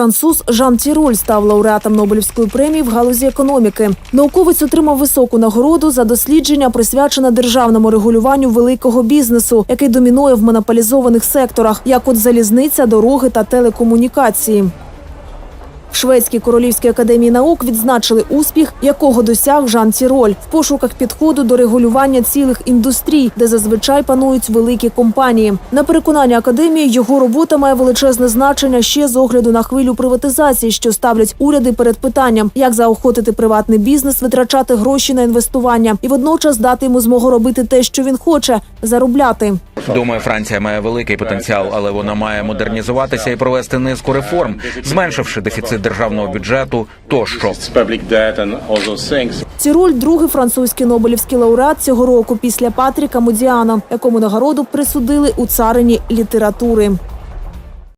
Француз Жан Тіроль став лауреатом Нобелівської премії в галузі економіки. Науковець отримав високу нагороду за дослідження, присвячене державному регулюванню великого бізнесу, який домінує в монополізованих секторах, як от залізниця, дороги та телекомунікації. В Шведській королівській академії наук відзначили успіх, якого досяг Жан Тіроль в пошуках підходу до регулювання цілих індустрій, де зазвичай панують великі компанії. На переконання академії його робота має величезне значення ще з огляду на хвилю приватизації, що ставлять уряди перед питанням, як заохотити приватний бізнес, витрачати гроші на інвестування і водночас дати йому змогу робити те, що він хоче заробляти. Думаю, Франція має великий потенціал, але вона має модернізуватися і провести низку реформ, зменшивши дефіцит державного бюджету тощо. Цю роль другий французький нобелівський лауреат цього року після Патріка Модіана, якому нагороду присудили у царині літератури.